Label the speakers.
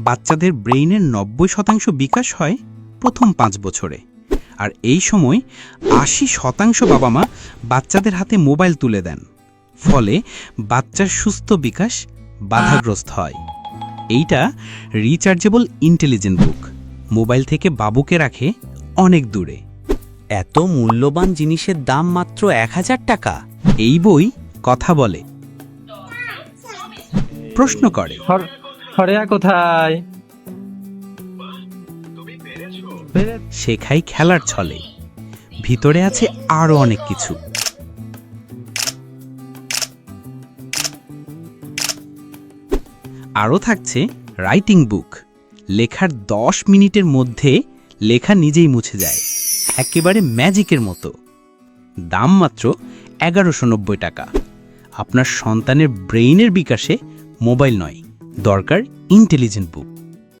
Speaker 1: বাচ্চাদের ব্রেইনের নব্বই শতাংশ বিকাশ হয় প্রথম পাঁচ বছরে। আর এই সময় আশি শতাংশ বাবা মা বাচ্চাদের হাতে মোবাইল তুলে দেন। ফলে বাচ্চার সুস্থ বিকাশ বাধাগ্রস্ত হয়। এইটা রিচার্জেবল ইন্টেলিজেন্ট বুক। মোবাইল থেকে বাবুকে রাখে অনেক দূরে।
Speaker 2: এত মূল্যবান জিনিসের দাম মাত্র এক হাজার টাকা।
Speaker 1: এই বই কথা বলে। প্রশ্ন করে
Speaker 3: হরেয়া কোথায়?
Speaker 1: শেখাই খেলার ছলে। ভিতরে আছে আরও অনেক কিছু। আরও থাকছে রাইটিং বুক। লেখার দশ মিনিটের মধ্যে লেখা নিজেই মুছে যায়। একেবারে ম্যাজিকের মতো। দাম মাত্র এগারোশো টাকা। আপনার সন্তানের ব্রেইনের বিকাশে মোবাইল নয়। দরকার ইন্টেলিজেন্ট বুক